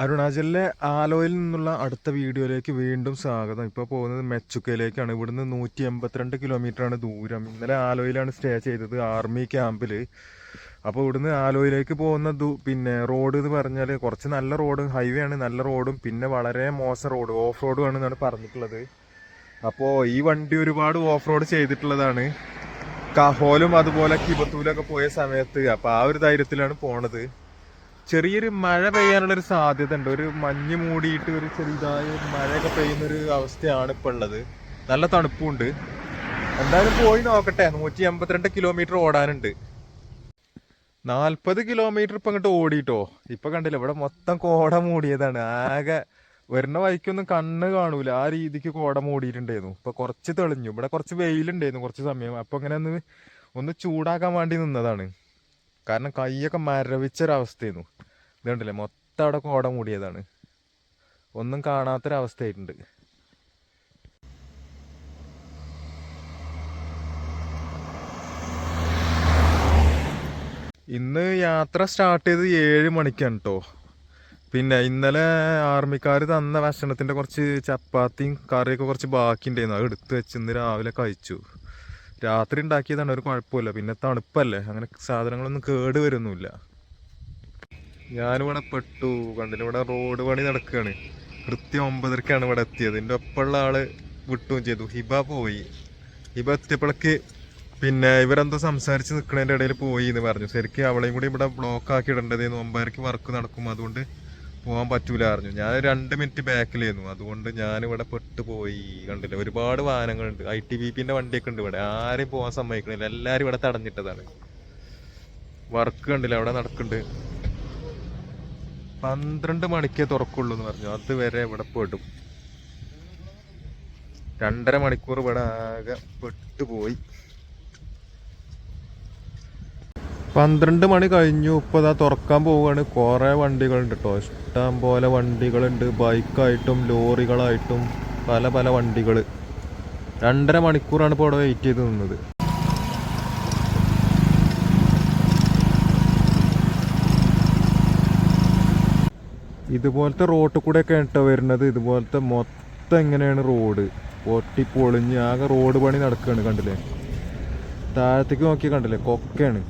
അരുണാചലിലെ ആലോയിൽ നിന്നുള്ള അടുത്ത വീഡിയോയിലേക്ക് വീണ്ടും സ്വാഗതം. ഇപ്പോൾ പോകുന്നത് മെച്ചുക്കയിലേക്കാണ്. ഇവിടുന്ന് നൂറ്റി എൺപത്തിരണ്ട് കിലോമീറ്ററാണ് ദൂരം. ഇന്നലെ ആലോയിലാണ് സ്റ്റേ ചെയ്തത് ആർമി ക്യാമ്പിൽ അപ്പോൾ ഇവിടുന്ന് ആലോയിലേക്ക് പോകുന്ന പിന്നെ റോഡ് എന്ന് പറഞ്ഞാൽ കുറച്ച് നല്ല റോഡും ഹൈവേ ആണ് നല്ല റോഡും പിന്നെ വളരെ മോശം റോഡ് ഓഫ് റോഡും ആണെന്നാണ് പറഞ്ഞിട്ടുള്ളത്. അപ്പോൾ ഈ വണ്ടി ഒരുപാട് ഓഫ് റോഡ് ചെയ്തിട്ടുള്ളതാണ്. കഹോലും അതുപോലെ കിബത്തൂലൊക്കെ പോയ സമയത്ത്. അപ്പോൾ ആ ഒരു ധൈര്യത്തിലാണ് പോണത്. ചെറിയൊരു മഴ പെയ്യാനുള്ള ഒരു സാധ്യത ഉണ്ട് ഒരു മഞ്ഞ് മൂടിയിട്ട് ഒരു ചെറുതായ മഴയൊക്കെ പെയ്യുന്ന ഒരു അവസ്ഥയാണ് ഇപ്പൊ ഉള്ളത്. നല്ല തണുപ്പുണ്ട്. എന്തായാലും പോയി നോക്കട്ടെ. നൂറ്റി എൺപത്തിരണ്ട് കിലോമീറ്റർ ഓടാനുണ്ട്. നാൽപ്പത് കിലോമീറ്റർ ഇപ്പൊ അങ്ങോട്ട് ഓടിയിട്ടോ ഇപ്പൊ കണ്ടില്ല ഇവിടെ മൊത്തം കോട മൂടിയതാണ്. ആകെ വരുന്ന വഴിക്കൊന്നും കണ്ണ് കാണൂല. ആ രീതിക്ക് കോട മൂടിയിട്ടുണ്ടായിരുന്നു. ഇപ്പൊ കുറച്ച് തെളിഞ്ഞു. ഇവിടെ കുറച്ച് വെയിലുണ്ടായിരുന്നു കുറച്ച് സമയം. അപ്പൊ ഇങ്ങനെ ഒന്ന് ഒന്ന് ചൂടാക്കാൻ വേണ്ടി നിന്നതാണ്. കാരണം കൈയൊക്കെ മരവിച്ചൊരവസ്ഥയായിരുന്നു. ഇത് കണ്ടില്ലേ? മൊത്തം അവിടെ കോട മൂടിയതാണ്. ഒന്നും കാണാത്തൊരവസ്ഥയായിട്ടുണ്ട്. ഇന്ന് യാത്ര സ്റ്റാർട്ട് ചെയ്ത് ഏഴ് മണിക്കാണ് കേട്ടോ പിന്നെ ഇന്നലെ ആർമിക്കാർ തന്ന ഭക്ഷണത്തിന്റെ കുറച്ച് ചപ്പാത്തിയും കറിയൊക്കെ കുറച്ച് ബാക്കി ഉണ്ടായിരുന്നു അത് എടുത്ത് വെച്ച് ഇന്ന് രാവിലെ കഴിച്ചു. രാത്രി ഉണ്ടാക്കിയതാണ് ഒരു കുഴപ്പമില്ല. പിന്നെ തണുപ്പല്ലേ. അങ്ങനെ സാധനങ്ങളൊന്നും കേട് വരുന്നില്ല ഞാനിവിടെ പെട്ടു. കണ്ടില്ല? ഇവിടെ റോഡ് പണി നടക്കുകയാണ് കൃത്യം ഒമ്പതരക്കാണ് ഇവിടെ എത്തിയത്. എന്റെ ഒപ്പമുള്ള ആൾ വിട്ടുകയും ചെയ്തു. ഹിബ പോയി. ഹിബ എത്തിയപ്പോഴേക്ക് പിന്നെ ഇവരെന്തോ സംസാരിച്ച് നിൽക്കുന്നതിന്റെ ഇടയിൽ പോയി എന്ന് പറഞ്ഞു. ശരിക്കും അവളെയും കൂടി ഇവിടെ ബ്ലോക്ക് ആക്കി ഇടേണ്ടത് ഒമ്പതരക്ക് വർക്ക് നടക്കും. അതുകൊണ്ട് പോകാൻ പറ്റൂല പറഞ്ഞു ഞാൻ രണ്ട് മിനിറ്റ് ബാക്കിലായിരുന്നു. അതുകൊണ്ട് ഞാനിവിടെ പെട്ടുപോയി. കണ്ടില്ല? ഒരുപാട് വാഹനങ്ങളുണ്ട്. ഐ ടി ബി പിന്റെ വണ്ടിയൊക്കെ ഉണ്ട് ഇവിടെ. ആരും പോകാൻ സമ്മതിക്കണില്ല. എല്ലാരും ഇവിടെ തടഞ്ഞിട്ടതാണ്. വർക്ക് കണ്ടില്ല? അവിടെ നടക്കുന്നുണ്ട്. പന്ത്രണ്ട് മണിക്കേ തുറക്കുള്ളൂ എന്ന് പറഞ്ഞു. അതുവരെ ഇവിടെ പെടും. രണ്ടര മണിക്കൂർ ഇവിടെ ആകെ പെട്ടുപോയി. പന്ത്രണ്ട് മണി കഴിഞ്ഞു. ഇപ്പൊ ഇതാ തുറക്കാൻ പോവുകയാണ്. കുറേ വണ്ടികളുണ്ട് കേട്ടോ ഇഷ്ടം പോലെ വണ്ടികളുണ്ട്. ബൈക്കായിട്ടും ലോറികളായിട്ടും പല പല വണ്ടികൾ രണ്ടര മണിക്കൂറാണ് ഇപ്പോൾ അവിടെ വെയിറ്റ് ചെയ്ത് നിന്നത്. ഇതുപോലത്തെ റോട്ടിൽ കൂടെ ഒക്കെ കേട്ടോ വരുന്നത്. ഇതുപോലത്തെ മൊത്തം എങ്ങനെയാണ് റോഡ് പൊട്ടി പൊളിഞ്ഞ് ആകെ റോഡ് പണി നടക്കുകയാണ് കണ്ടില്ലേ? താഴത്തേക്ക് നോക്കി കണ്ടില്ലേ? കൊക്കയാണ്.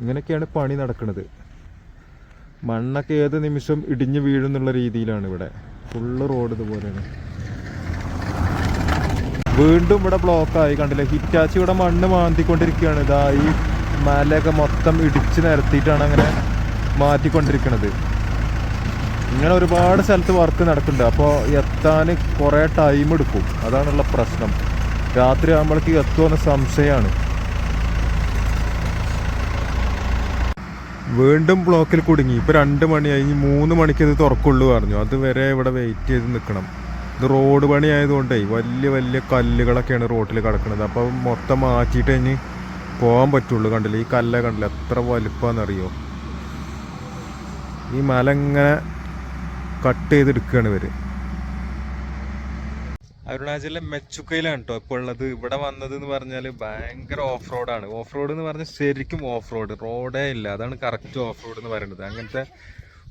ഇങ്ങനെയൊക്കെയാണ് പണി നടക്കുന്നത്. മണ്ണൊക്കെ ഏത് നിമിഷം ഇടിഞ്ഞു വീഴുന്നുള്ള രീതിയിലാണ് ഇവിടെ. ഫുള്ള് റോഡ് ഇതുപോലെയാണ്. വീണ്ടും ഇവിടെ ബ്ലോക്കായി. കണ്ടില്ലേ? ഹിറ്റാച്ചി ഇവിടെ മണ്ണ് മാന്തിക്കൊണ്ടിരിക്കുകയാണ്. ഇതാ ഈ മലയൊക്കെ മൊത്തം ഇടിച്ച് നിരത്തിയിട്ടാണ് അങ്ങനെ മാറ്റിക്കൊണ്ടിരിക്കുന്നത് ഇങ്ങനെ ഒരുപാട് സ്ഥലത്ത് വർക്ക് നടക്കുന്നുണ്ട്. അപ്പോൾ എത്താൻ കുറേ ടൈം എടുക്കും. അതാണുള്ള പ്രശ്നം. രാത്രി ആകുമ്പോഴേക്ക് എത്തുമെന്ന സംശയമാണ്. വീണ്ടും ബ്ലോക്കിൽ കുടുങ്ങി. ഇപ്പൊ രണ്ട് മണിയായി ഇനി മൂന്ന് മണിക്ക് ഇത് തുറക്കുള്ളൂ പറഞ്ഞു. അതുവരെ ഇവിടെ വെയിറ്റ് ചെയ്ത് നിൽക്കണം ഇത് റോഡ് പണി ആയതുകൊണ്ടേ വലിയ വലിയ കല്ലുകളൊക്കെയാണ് റോട്ടിൽ കിടക്കുന്നത്. അപ്പൊ മൊത്തം മാറ്റിയിട്ട് ഇനി പോകാൻ പറ്റുള്ളൂ. കണ്ടില്ല? ഈ കല്ല കണ്ടില്ല? എത്ര വലുപ്പാന്നറിയോ? ഈ മല ഇങ്ങനെ കട്ട് ചെയ്തെടുക്കുകയാണ് ഇവർ. അരുണാചലിലെ മെച്ചുക്കയിലാണ് കേട്ടോ ഇപ്പോൾ ഉള്ളത്. ഇവിടെ വന്നത് എന്ന് പറഞ്ഞാൽ ഭയങ്കര ഓഫ് റോഡ് ആണ്. ഓഫ് റോഡ് എന്ന് പറഞ്ഞാൽ ശരിക്കും ഓഫ് റോഡ് റോഡേ ഇല്ല. അതാണ് കറക്റ്റ് ഓഫ് റോഡ് എന്ന് പറയുന്നത് അങ്ങനത്തെ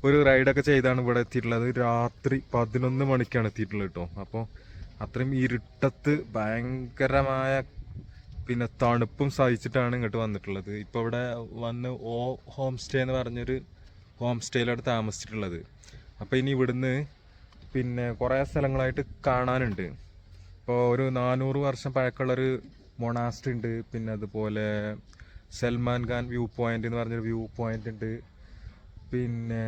ഒരു റൈഡൊക്കെ ചെയ്താണ് ഇവിടെ എത്തിയിട്ടുള്ളത്. രാത്രി പതിനൊന്ന് മണിക്കാണ് എത്തിയിട്ടുള്ളത് കേട്ടോ അപ്പോൾ അത്രയും ഇരുട്ടത്ത് ഭയങ്കരമായ പിന്നെ തണുപ്പും സഹിച്ചിട്ടാണ് ഇങ്ങോട്ട് വന്നിട്ടുള്ളത്. ഇപ്പോൾ ഇവിടെ വന്ന് ഓ ഹോം സ്റ്റേ എന്ന് പറഞ്ഞൊരു ഹോം സ്റ്റേയിലാണ് താമസിച്ചിട്ടുള്ളത്. അപ്പോൾ ഇനി ഇവിടുന്ന് പിന്നെ കുറേ സ്ഥലങ്ങളായിട്ട് കാണാനുണ്ട്. ഇപ്പോൾ ഒരു നാനൂറ് വർഷം പഴക്കമുള്ളൊരു മൊണാസ്ട്രി ഉണ്ട്. പിന്നെ അതുപോലെ സൽമാൻ ഖാൻ വ്യൂ പോയിന്റ് എന്ന് പറഞ്ഞൊരു വ്യൂ പോയിന്റ് ഉണ്ട്. പിന്നെ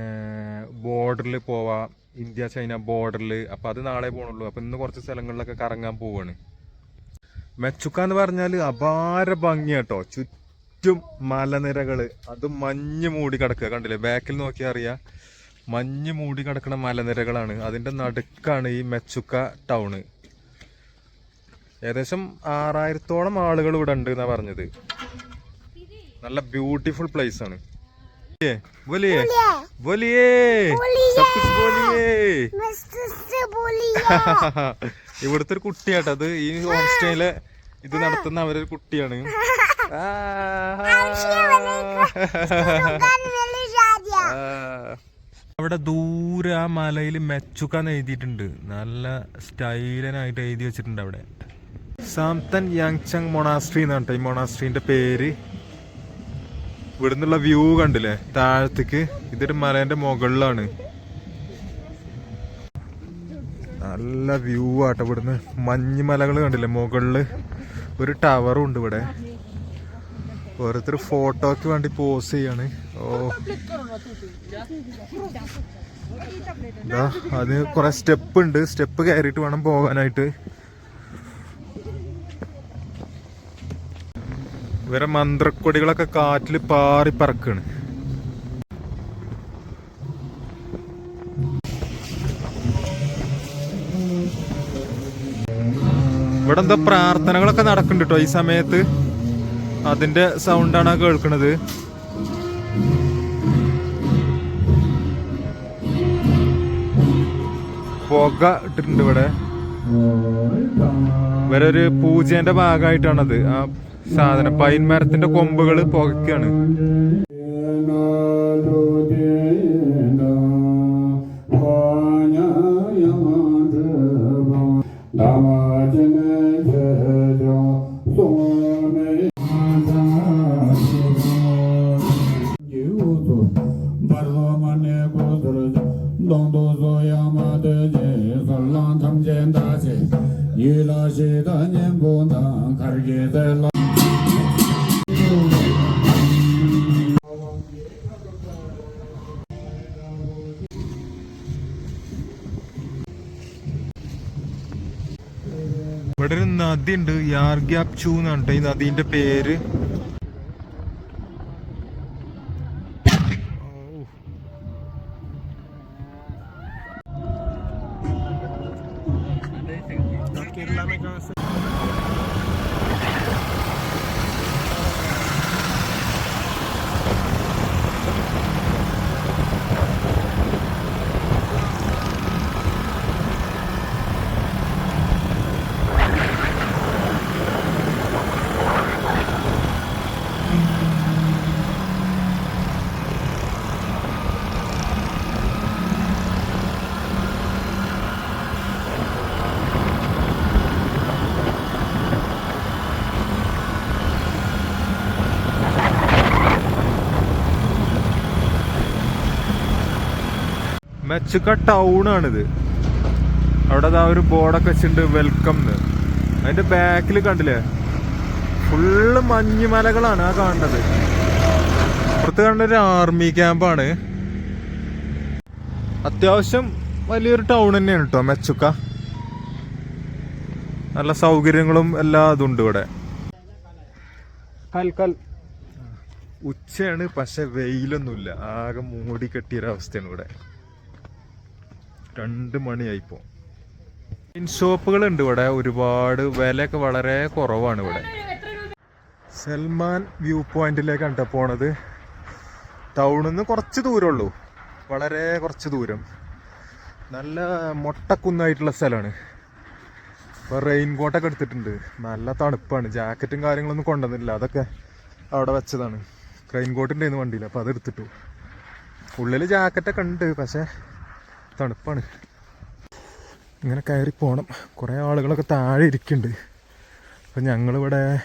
ബോർഡറിൽ പോവാം. ഇന്ത്യ ചൈന ബോർഡറിൽ അപ്പോൾ അത് നാളെ പോകണുള്ളൂ അപ്പോൾ ഇന്ന് കുറച്ച് സ്ഥലങ്ങളിലൊക്കെ കറങ്ങാൻ പോവാണ്. മെച്ചുക്ക എന്ന് പറഞ്ഞാൽ അപാര ഭംഗി കേട്ടോ ചുറ്റും മലനിരകൾ അത് മഞ്ഞ് മൂടി കിടക്കുക. കണ്ടില്ലേ? ബാക്കിൽ നോക്കിയാൽ അറിയാ? മഞ്ഞ് മൂടി കിടക്കുന്ന മലനിരകളാണ്. അതിന്റെ നടുക്കാണ് ഈ മെച്ചുക്ക ടൗണ് ഏകദേശം ആറായിരത്തോളം ആളുകൾ ഇവിടെ ഉണ്ട് എന്നാ പറഞ്ഞത്. നല്ല ബ്യൂട്ടിഫുൾ പ്ലേസ് ആണ്. ഇവിടുത്തെ ഒരു കുട്ടിയാട്ടോ അത്. ഈ ഹോം സ്റ്റേയിലെ ഇത് നടത്തുന്ന അവരൊരു കുട്ടിയാണ്. അവിടെ ദൂരെ ആ മലയിൽ മെച്ചുക്കാന്ന് എഴുതിയിട്ടുണ്ട്. നല്ല സ്റ്റൈലനായിട്ട് എഴുതി വെച്ചിട്ടുണ്ട് അവിടെ. സാംതൻ യാങ്ചങ് മൊണാസ്ട്രി എന്നാണ് പറഞ്ഞിട്ട് ഈ മൊണാസ്ട്രീന്റെ പേര് ഇവിടുന്നുള്ള വ്യൂ കണ്ടില്ലേ? താഴത്തേക്ക് ഇതൊരു മലേന്റെ മുകളിലാണ്. നല്ല വ്യൂ ആട്ടോ ഇവിടുന്ന്. മഞ്ഞ് മലകൾ കണ്ടില്ലേ? മുകളിൽ ഒരു ടവറും ഉണ്ട് ഇവിടെ. ഓരോരുത്തർ ഫോട്ടോക്ക് വേണ്ടി പോസ് ചെയ്യാണ്. ഓ. അതിന് കുറെ സ്റ്റെപ്പ് ഉണ്ട്. സ്റ്റെപ്പ് കയറിയിട്ട് വേണം പോകാനായിട്ട്. ഇവരെ മന്ത്രക്കൊടികളൊക്കെ കാറ്റിൽ പാറി പറക്കാണ്. ഇവിടെ എന്താ പ്രാർത്ഥനകളൊക്കെ നടക്കുന്നുണ്ട് കേട്ടോ ഈ സമയത്ത്. അതിന്റെ സൗണ്ടാണ് കേൾക്കുന്നത് പുക ഇട്ടിട്ടുണ്ട് ഇവിടെ. ഇവരൊരു പൂജേന്റെ ഭാഗമായിട്ടാണത്. ആ സാധനം. പൈൻ മരത്തിന്റെ കൊമ്പുകൾ പുകയ്ക്കാണ്. ला ഇവിടെ ഒരു നദി ഉണ്ട് യാർഗ്യാപ് ചൂ എന്നാണ് ഈ നദീന്റെ പേര് ഔ. മെച്ചുക്ക ടൗൺ ആണിത് അവിടെ ദാ ഒരു ബോർഡൊക്കെ വെച്ചിട്ടുണ്ട് വെൽക്കം എന്ന് അതിന്റെ ബാക്കിൽ കണ്ടില്ലേ? ഫുള്ള് മഞ്ഞുമലകളാണ് ആ കാണുന്നത്. അപ്പുറത്ത് കാണുന്ന ഒരു ആർമി ക്യാമ്പാണ് അത്യാവശ്യം വലിയൊരു ടൗൺ തന്നെയാണ് കേട്ടോ മെച്ചുക്ക. നല്ല സൗകര്യങ്ങളും എല്ലാ അതുണ്ട് ഇവിടെ. ഉച്ചയാണ് പക്ഷെ വെയിലൊന്നുമില്ല. ആകെ മൂടി കെട്ടിയൊരവസ്ഥയാണ് ഇവിടെ. രണ്ട് മണിയായിപ്പോ. ഷോപ്പുകൾ ഉണ്ട് ഇവിടെ ഒരുപാട് വിലയൊക്കെ വളരെ കുറവാണ് ഇവിടെ. സൽമാൻ വ്യൂ പോയിന്റിലേക്കാണ് കേട്ടോ പോണത്. ടൗണിൽ നിന്ന് കുറച്ച് ദൂരമുള്ളൂ. വളരെ കുറച്ച് ദൂരം. നല്ല മൊട്ടക്കുന്നായിട്ടുള്ള സ്ഥലമാണ് ഇപ്പോൾ റെയിൻ കോട്ടൊക്കെ എടുത്തിട്ടുണ്ട്. നല്ല തണുപ്പാണ്. ജാക്കറ്റും കാര്യങ്ങളൊന്നും കൊണ്ടുവന്നില്ല അതൊക്കെ അവിടെ വെച്ചതാണ്. റെയിൻ കോട്ടിന്റെ വണ്ടിയില്ല അപ്പോൾ അതെടുത്തിട്ടു ഉള്ളിൽ ജാക്കറ്റൊക്കെ ഉണ്ട്. പക്ഷേ തണുപ്പാണ്. ഇങ്ങനെ കയറി പോകണം കുറേ ആളുകളൊക്കെ താഴെ ഇരിക്കുന്നുണ്ട്. അപ്പം ഞങ്ങളിവിടെ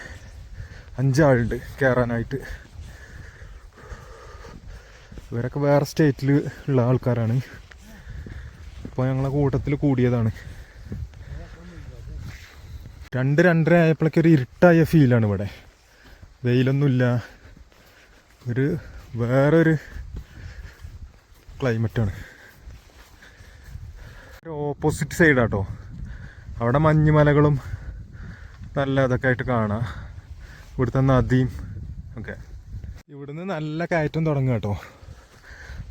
അഞ്ചാളുണ്ട് കയറാനായിട്ട് ഇവരൊക്കെ വേറെ സ്റ്റേറ്റിൽ ഉള്ള ആൾക്കാരാണ്. അപ്പോൾ ഞങ്ങളെ കൂട്ടത്തിൽ കൂടിയതാണ്. രണ്ട് രണ്ടര ആയപ്പോഴേക്ക് ഒരു ഇരുട്ടായ ഫീലാണ് ഇവിടെ. വെയിലൊന്നുമില്ല. ഒരു വേറൊരു ക്ലൈമറ്റാണ്. ഓപ്പോസിറ്റ് സൈഡാട്ടോ അവിടെ മഞ്ഞുമലകളും നല്ല ഇതൊക്കെ ആയിട്ട് കാണാം. ഇവിടുത്തെ നദിയും ഒക്കെ. ഇവിടുന്ന് നല്ല കയറ്റം തുടങ്ങുക കേട്ടോ.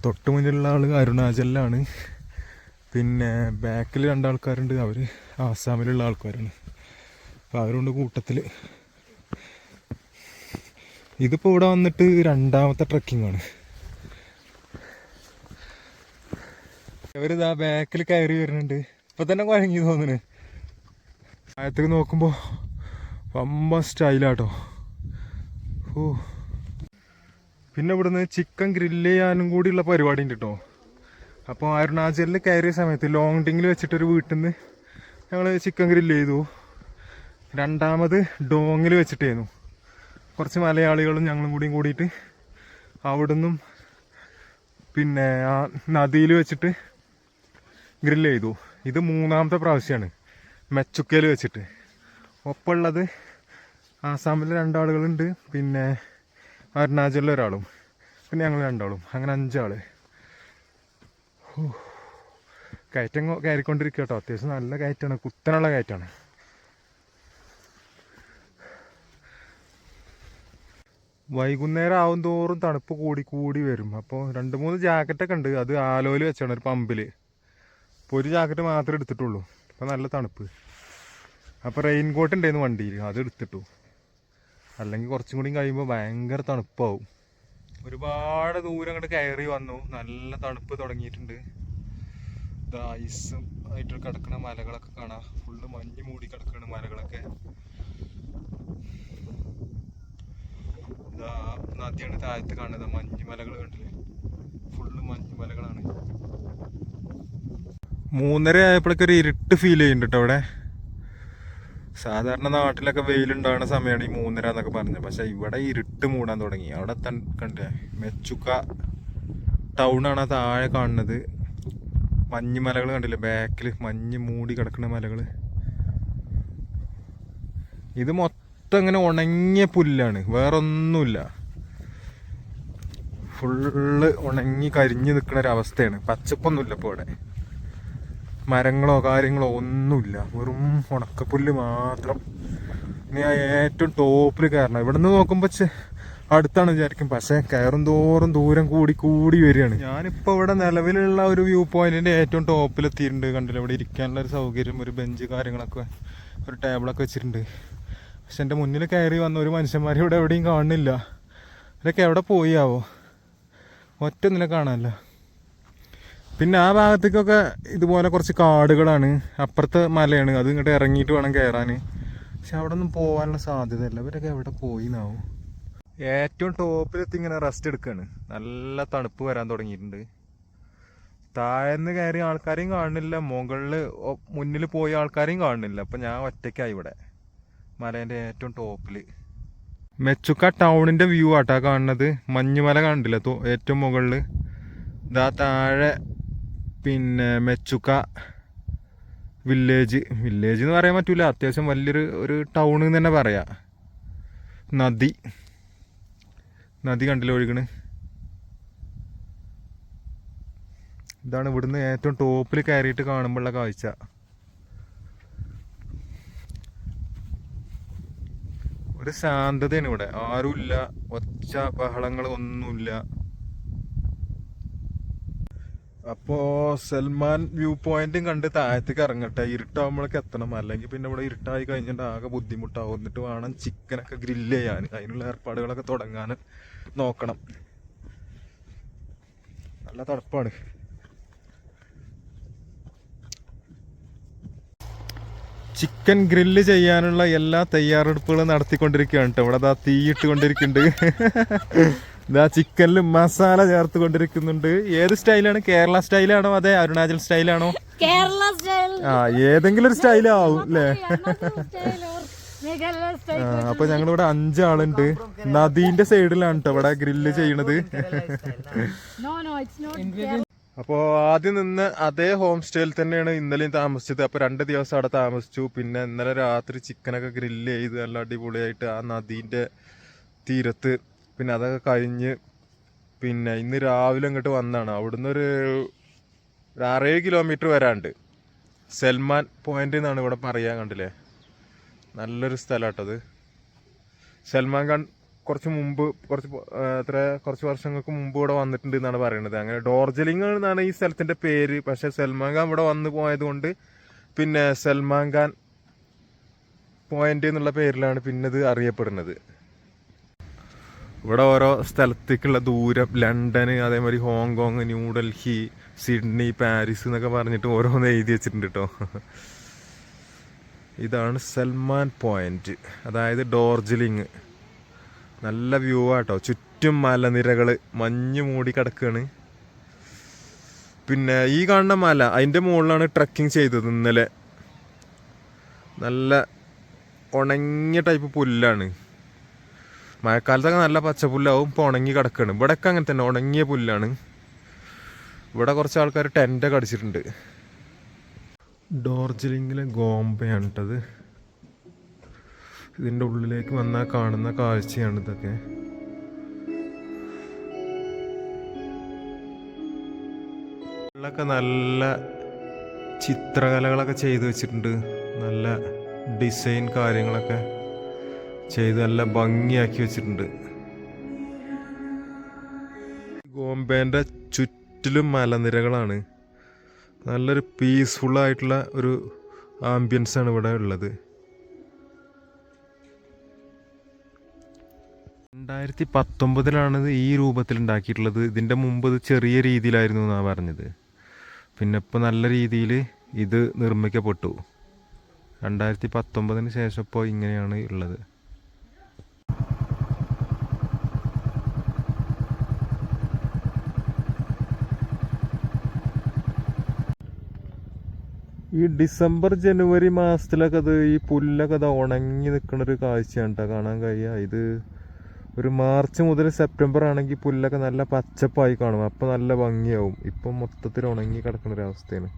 തൊട്ട് മുന്നിലുള്ള ആൾ അരുണാചലിലാണ്. പിന്നെ ബാക്കിൽ രണ്ടാൾക്കാരുണ്ട്. അവർ ആസാമിലുള്ള ആൾക്കാരാണ്. അപ്പോൾ അവരുണ്ട് കൂട്ടത്തിൽ ഇതിപ്പോൾ ഇവിടെ വന്നിട്ട് രണ്ടാമത്തെ ട്രക്കിംഗ് ആണ്. ഇവരിതാ ബാക്കിൽ കയറി വരുന്നുണ്ട്. ഇപ്പൊ തന്നെ കുഴങ്ങി തോന്നുന്നു. ആയത്തേക്ക് നോക്കുമ്പോ വമ്പ സ്റ്റൈലാട്ടോ ഓ പിന്നെ ഇവിടുന്ന് ചിക്കൻ ഗ്രില്ല് ചെയ്യാനും കൂടിയുള്ള പരിപാടി ഉണ്ട് കേട്ടോ അപ്പോൾ അരുണാചലിൽ കയറിയ സമയത്ത് ലോങ് ഡിങ്ങിൽ വെച്ചിട്ടൊരു വീട്ടിൽ നിന്ന് ഞങ്ങൾ ചിക്കൻ ഗ്രില്ല് ചെയ്തു. രണ്ടാമത് ഡോങ്ങിൽ വെച്ചിട്ടായിരുന്നു കുറച്ച് മലയാളികളും ഞങ്ങളും കൂടിയും കൂടിയിട്ട് അവിടുന്നും പിന്നെ ആ നദിയിൽ വെച്ചിട്ട് ഗ്രില്ല് ചെയ്തു. ഇത് മൂന്നാമത്തെ പ്രാവശ്യമാണ് മെച്ചുക്കയിൽ വെച്ചിട്ട്. ഒപ്പമുള്ളത് ആസാമിൽ രണ്ടാളുകളുണ്ട്. പിന്നെ അരുണാചലിൽ ഒരാളും. പിന്നെ ഞങ്ങൾ രണ്ടാളും. അങ്ങനെ അഞ്ചാൾ. കയറ്റം കയറിക്കൊണ്ടിരിക്കുക കേട്ടോ അത്യാവശ്യം നല്ല കയറ്റാണ്. കുത്തനുള്ള കയറ്റാണ്. വൈകുന്നേരം ആവും തോറും തണുപ്പ് കൂടി കൂടി വരും. അപ്പോൾ രണ്ട് മൂന്ന് ജാക്കറ്റൊക്കെ ഉണ്ട്. അത് ആലോയിൽ വെച്ചാണ് ഒരു പമ്പിൽ ഇപ്പോൾ ഒരു ജാക്കറ്റ് മാത്രമേ എടുത്തിട്ടുള്ളൂ. അപ്പോൾ നല്ല തണുപ്പ്. അപ്പോൾ റെയിൻ കോട്ട് ഉണ്ടായിരുന്നു വണ്ടിയിൽ. അത് എടുത്തിട്ടു. അല്ലെങ്കിൽ കുറച്ചും കൂടി കഴിയുമ്പോൾ ഭയങ്കര തണുപ്പാവും. ഒരുപാട് ദൂരം അങ്ങോട്ട് കയറി വന്നു. നല്ല തണുപ്പ് തുടങ്ങിയിട്ടുണ്ട്. ഐസും ആയിട്ട് കിടക്കുന്ന മലകളൊക്കെ കാണാം. ഫുള്ള് മഞ്ഞ് മൂടി കിടക്കുന്ന മലകളൊക്കെ. നദിയാണ് താഴത്ത് കാണുന്നത് മഞ്ഞ് മലകൾ കണ്ടില്ലേ? ഫുള്ള് മഞ്ഞ് മലകളാണ്. മൂന്നര ആയപ്പോഴൊക്കെ ഒരു ഇരുട്ട് ഫീൽ ചെയ്യുന്നുണ്ട് അവിടെ. സാധാരണ നാട്ടിലൊക്കെ വെയിലുണ്ടാകുന്ന സമയമാണ് ഈ മൂന്നര എന്നൊക്കെ പറഞ്ഞത്. പക്ഷെ ഇവിടെ ഇരുട്ട് മൂടാൻ തുടങ്ങി. അവിടെ തൻ കണ്ടേ? മെച്ചുക്ക ആ താഴെ കാണുന്നത്. മഞ്ഞ് മലകൾ കണ്ടില്ലേ? ബാക്കിൽ മഞ്ഞ് മൂടി കിടക്കുന്ന മലകൾ. ഇത് മൊത്തം ഇങ്ങനെ ഉണങ്ങിയ പുല്ലാണ്. വേറെ ഒന്നുമില്ല ഫുള്ള് ഉണങ്ങി കരിഞ്ഞു നിൽക്കുന്ന ഒരു അവസ്ഥയാണ്. പച്ചപ്പൊന്നുമില്ല ഇപ്പോൾ ഇവിടെ മരങ്ങളോ കാര്യങ്ങളോ ഒന്നുമില്ല. വെറും ഉണക്കപ്പുല്ല് മാത്രം. ഇനി ആ ഏറ്റവും ടോപ്പിൽ കയറണം. ഇവിടെ നിന്ന് നോക്കുമ്പോൾ അടുത്താണ് വിചാരിക്കും. പക്ഷേ കയറും തോറും ദൂരം കൂടി കൂടി വരികയാണ്. ഞാനിപ്പോൾ ഇവിടെ നിലവിലുള്ള ഒരു വ്യൂ പോയിന്റിന്റെ ഏറ്റവും ടോപ്പിൽ എത്തിയിട്ടുണ്ട്. കണ്ടില്ല? ഇവിടെ ഇരിക്കാനുള്ള ഒരു സൗകര്യം ഒരു ബെഞ്ച് കാര്യങ്ങളൊക്കെ ഒരു ടേബിളൊക്കെ വെച്ചിട്ടുണ്ട്. പക്ഷെ എന്റെ മുന്നിൽ കയറി വന്ന ഒരു മനുഷ്യന്മാരെ ഇവിടെ എവിടെയും കാണുന്നില്ല. ഇതൊക്കെ എവിടെ പോയി ആവോ? ഒറ്റ ഒന്നിനെ കാണാനല്ല. പിന്നെ ആ ഭാഗത്തേക്കൊക്കെ ഇതുപോലെ കുറച്ച് കാടുകളാണ്. അപ്പുറത്തെ മലയാണ്. അത് ഇങ്ങോട്ട് ഇറങ്ങിയിട്ട് വേണം കയറാൻ പക്ഷെ അവിടെ ഒന്നും പോകാനുള്ള സാധ്യതയില്ല. ഇവരൊക്കെ എവിടെ പോയി എന്നാവും ഏറ്റവും ടോപ്പിലെത്തി ഇങ്ങനെ റെസ്റ്റ് എടുക്കുകയാണ് നല്ല തണുപ്പ് വരാൻ തുടങ്ങിയിട്ടുണ്ട്. താഴ്ന്ന് കയറി ആൾക്കാരെയും കാണുന്നില്ല. മുകളിൽ മുന്നിൽ പോയ ആൾക്കാരെയും കാണുന്നില്ല. അപ്പം ഞാൻ ഒറ്റയ്ക്കായി ഇവിടെ. മലേന്റെ ഏറ്റവും ടോപ്പിൽ മെച്ചുക്ക ടൗണിന്റെ വ്യൂ ആട്ടാ കാണുന്നത്. മഞ്ഞുമല കണ്ടില്ല? ഏറ്റവും മുകളിൽ ഇതാ താഴെ പിന്നെ മെച്ചുക്ക വില്ലേജ് വില്ലേജ് എന്ന് പറയാൻ പറ്റൂല. അത്യാവശ്യം വലിയൊരു ഒരു ടൗൺ എന്ന് തന്നെ പറയാം. നദി. നദി കണ്ടില്ല ഒഴുകണ്? ഇതാണ് ഇവിടുന്ന് ഏറ്റവും ടോപ്പിൽ കയറിയിട്ട് കാണുമ്പോഴുള്ള കാഴ്ച. ഒരു ശാന്തതയാണ് ഇവിടെ. ആരുമില്ല. ഒച്ച ബഹളങ്ങൾ ഒന്നുമില്ല അപ്പോ സൽമാൻ വ്യൂ പോയിന്റും കണ്ട് താഴത്തേക്ക് ഇറങ്ങട്ടെ. ഇരുട്ടാവുമ്പോഴേക്ക് എത്തണം. അല്ലെങ്കിൽ പിന്നെ ഇവിടെ ഇരുട്ടായി കഴിഞ്ഞിട്ട് ആകെ ബുദ്ധിമുട്ടാവും. എന്നിട്ട് വേണം ചിക്കനൊക്കെ ഗ്രില്ല് ചെയ്യാൻ. അതിനുള്ള ഏർപ്പാടുകളൊക്കെ തുടങ്ങാൻ നോക്കണം. നല്ല തണുപ്പാണ്. ചിക്കൻ ഗ്രില്ല് ചെയ്യാനുള്ള എല്ലാ തയ്യാറെടുപ്പുകളും നടത്തിക്കൊണ്ടിരിക്കുകയാണ് കേട്ടോ. ഇവിടെ തീയിട്ട് കൊണ്ടിരിക്കുന്നുണ്ട് ഇതാ ചിക്കനിൽ മസാല ചേർത്ത് കൊണ്ടിരിക്കുന്നുണ്ട്. ഏത് സ്റ്റൈലാണ്? കേരള സ്റ്റൈലാണോ അതെ? അരുണാചൽ സ്റ്റൈലാണോ? കേരള സ്റ്റൈൽ. ആ ഏതെങ്കിലും ഒരു സ്റ്റൈലാവും അല്ലേ സ്റ്റൈൽ ഓർ മേഘാലയ സ്റ്റൈൽ ആ, അപ്പൊ ഞങ്ങളിവിടെ അഞ്ചാളുണ്ട്. നദീന്റെ സൈഡിലാണ് കേട്ടോ ഇവിടെ ഗ്രില്ല് ചെയ്യണത്. അപ്പോൾ ആദ്യം നിന്ന് അതേ ഹോം സ്റ്റേയിൽ തന്നെയാണ് ഇന്നലെയും താമസിച്ചത്. അപ്പോൾ രണ്ട് ദിവസം അവിടെ താമസിച്ചു. പിന്നെ ഇന്നലെ രാത്രി ചിക്കനൊക്കെ ഗ്രില്ല് ചെയ്ത് നല്ല അടിപൊളിയായിട്ട് ആ നദീന്റെ തീരത്ത് പിന്നെ അതൊക്കെ കഴിഞ്ഞ് പിന്നെ ഇന്ന് രാവിലെ ഇങ്ങോട്ട് വന്നതാണ് അവിടുന്ന് ഒരു ഒരു കിലോമീറ്റർ വരാണ്ട്. സൽമാൻ പോയിന്റ് എന്നാണ് ഇവിടെ പറയാൻ കണ്ടില്ലേ? നല്ലൊരു സ്ഥലമാട്ടത് സൽമാൻ ഖാൻ കുറച്ച് മുമ്പ് കുറച്ച് എത്ര കുറച്ച് വർഷങ്ങൾക്ക് മുമ്പ് ഇവിടെ വന്നിട്ടുണ്ട് എന്നാണ് പറയുന്നത് അങ്ങനെ ഡോർജലിംഗ് എന്നാണ് ഈ സ്ഥലത്തിന്റെ പേര്. പക്ഷേ സൽമാൻ ഖാൻ ഇവിടെ വന്നു പോയതുകൊണ്ട് പിന്നെ സൽമാൻ ഖാൻ പോയിന്റ് എന്നുള്ള പേരിലാണ് പിന്നെ ഇത് അറിയപ്പെടുന്നത്. ഇവിടെ ഓരോ സ്ഥലത്തേക്കുള്ള ദൂരം ലണ്ടന് അതേമാതിരി ഹോങ്കോങ് ന്യൂഡൽഹി സിഡ്നി പാരീസ് എന്നൊക്കെ പറഞ്ഞിട്ട് ഓരോന്ന് എഴുതി വെച്ചിട്ടുണ്ട് കേട്ടോ ഇതാണ് സൽമാൻ പോയിന്റ്. അതായത് ഡോർജിലിംഗ്. നല്ല വ്യൂ ആട്ടോ ചുറ്റും മലനിരകൾ മഞ്ഞ് മൂടി കിടക്കുകയാണ് പിന്നെ ഈ കാണുന്ന മല അതിന്റെ മുകളിലാണ് ട്രക്കിംഗ് ചെയ്തത് ഇന്നലെ. നല്ല ഉണങ്ങിയ ടൈപ്പ് പുല്ലാണ്. മഴക്കാലത്തൊക്കെ നല്ല പച്ചപ്പുല്ലാവും. ഇപ്പോൾ ഉണങ്ങി കിടക്കാണ്. ഇവിടെയൊക്കെ അങ്ങനെ തന്നെ. ഉണങ്ങിയ പുല്ലാണ്. ഇവിടെ കുറച്ച് ആൾക്കാർ ടെന്റൊക്കെ അടിച്ചിട്ടുണ്ട്. ഡോർജിലിങ്ങിലെ ഗോംബയാണ് കേട്ടത്. ഇതിന്റെ ഉള്ളിലേക്ക് വന്നാൽ കാണുന്ന കാഴ്ചയാണ് ഇതൊക്കെ. ഉള്ളൊക്കെ നല്ല ചിത്രകലകളൊക്കെ ചെയ്തു വെച്ചിട്ടുണ്ട്. നല്ല ഡിസൈൻ കാര്യങ്ങളൊക്കെ. ചെയ്ത് നല്ല ഭംഗിയാക്കി വെച്ചിട്ടുണ്ട്. ഗോംബേന്റെ ചുറ്റിലും മലനിരകളാണ്. നല്ലൊരു പീസ്ഫുൾ ആയിട്ടുള്ള ഒരു ആംബിയൻസ് ആണ് ഇവിടെ ഉള്ളത്. രണ്ടായിരത്തി പത്തൊമ്പതിലാണ് ഈ രൂപത്തിൽ ഉണ്ടാക്കിയിട്ടുള്ളത്. ഇതിന്റെ മുമ്പ് ഇത് ചെറിയ രീതിയിലായിരുന്നു എന്നാണ് പറഞ്ഞത്. പിന്നെ ഇപ്പോൾ നല്ല രീതിയിൽ ഇത് നിർമ്മിക്കപ്പെട്ടു. രണ്ടായിരത്തി പത്തൊമ്പതിന് ശേഷം ഇപ്പോൾ ഇങ്ങനെയാണ് ഉള്ളത്. ഈ ഡിസംബർ ജനുവരി മാസത്തിലൊക്കെ അത് ഈ പുല്ലൊക്കെ അത് ഉണങ്ങി നിൽക്കുന്ന ഒരു കാഴ്ചയാണ് കേട്ടോ കാണാൻ കഴിയുക ഇത് ഒരു മാർച്ച് മുതൽ സെപ്റ്റംബർ ആണെങ്കിൽ പുല്ലൊക്കെ നല്ല പച്ചപ്പായി കാണും. അപ്പം നല്ല ഭംഗിയാവും. ഇപ്പം മൊത്തത്തിൽ ഉണങ്ങി കിടക്കുന്ന അവസ്ഥയാണ്